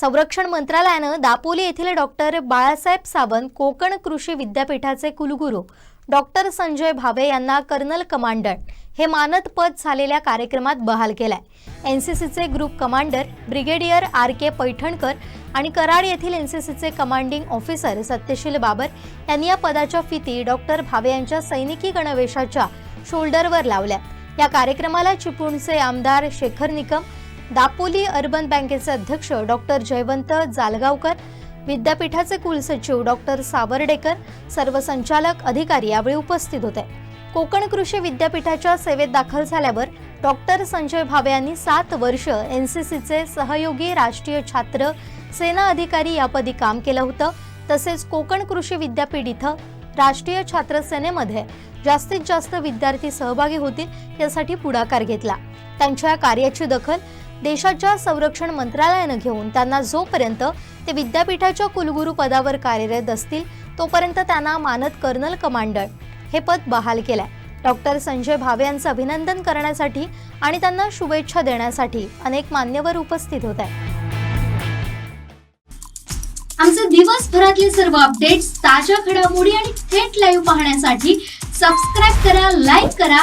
संरक्षण मंत्रालयानं दापोली येथील डॉक्टर बाळासाहेब सावंत कोकण कृषी विद्यापीठाचे कुलगुरू डॉक्टर संजय भावे यांना कर्नल कमांडंट हे मानद पद झालेल्या कार्यक्रमात बहाल केलाय. सीचे group commander brigadier R K Paithankar आणि कराड येथील एन सी सीचे कमांडिंग ऑफिसर सत्यशील बाबर यांनी या पदाच्या फिती डॉक्टर भावे यांच्या सैनिकी गणवेशाच्या शोल्डरवर लावल्या. या कार्यक्रमाला चिपळूणचे आमदार शेखर निकम दापोली अर्बन बँकेचे अध्यक्ष डॉक्टर जयवंत जालगावकर विद्यापीठाचे कुलसचिव डॉक्टर सावर्डेकर सर्व संचालक अधिकारी यावेळी उपस्थित होते. कोकण कृषी विद्यापीठाच्या सेवेत दाखल झाल्यावर डॉक्टर संजय भावे यांनी सात वर्ष एन सी सीचे सहयोगी राष्ट्रीय छात्र सेना अधिकारी यापदी काम केलं होतं. तसेच कोकण कृषी विद्यापीठ इथं राष्ट्रीय छात्र सेनेमध्ये जास्तीत जास्त विद्यार्थी सहभागी होतील यासाठी पुढाकार घेतला. त्यांच्या कार्याची दखल देशाच्या संरक्षण मंत्रालयानं घेऊन त्यांना जोपर्यंत ते विद्यापीठाच्या कुलगुरू पदावर कार्यरत असतील तोपर्यंत त्यांना मानद कर्नल कमांडर हे पद बहाल केलंय. डॉक्टर संजय भावे यांचं अभिनंदन करण्यासाठी आणि त्यांना शुभेच्छा देण्यासाठी अनेक मान्यवर उपस्थित होत आहे आमचे दिवसभरातले सर्व अपडेट्स ताज्या घडामोडी आणि थेट लाईव्ह पाहण्यासाठी सबस्क्राईब करा लाईक करा